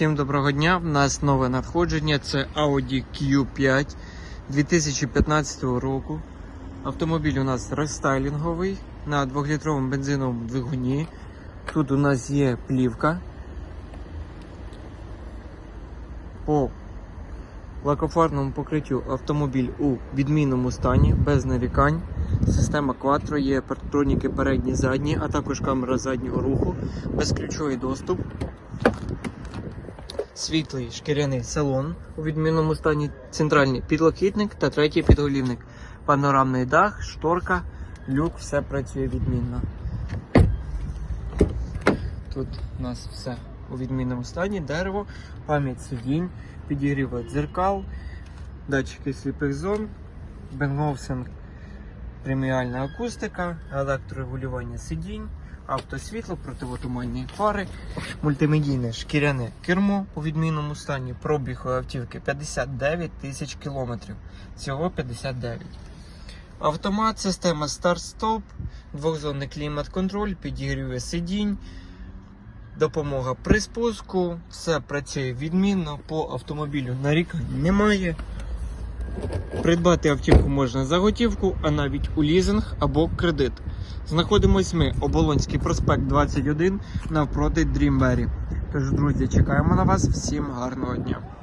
Всім доброго дня. В нас нове надходження. Це Audi Q5 2015 року. Автомобіль у нас рестайлінговий на 2-літровому бензиновому двигуні. Тут у нас є плівка. По лакофарному покриттю автомобіль у відмінному стані, без нарікань. Система Quattro, є партроніки передні задні, а також камера заднього руху, безключовий доступ світлий шкіряний салон у відмінному стані, центральний підлокітник та третій підголівник. Панорамний дах, шторка, люк, все працює відмінно. Тут у нас все у відмінному стані, дерево, пам'ять сидінь, підігрів дзеркал, датчики сліпих зон, Бенгофсен преміальна акустика, електрорегулювання сидінь, автосвітло, противотуманні фари, мультимедійне шкіряне кермо у відмінному стані, пробіг у автівки 59 тисяч кілометрів. Всього 59. Автомат, система старт-стоп, двохзонний клімат-контроль, підігріве сидінь, допомога при спуску, все працює відмінно, по автомобілю нарікань немає. Придбати автівку можна за готівку, а навіть у лізинг або кредит. Знаходимось ми Оболонський проспект 21 навпроти Дрімбері. Тож, друзі, чекаємо на вас. Всім гарного дня!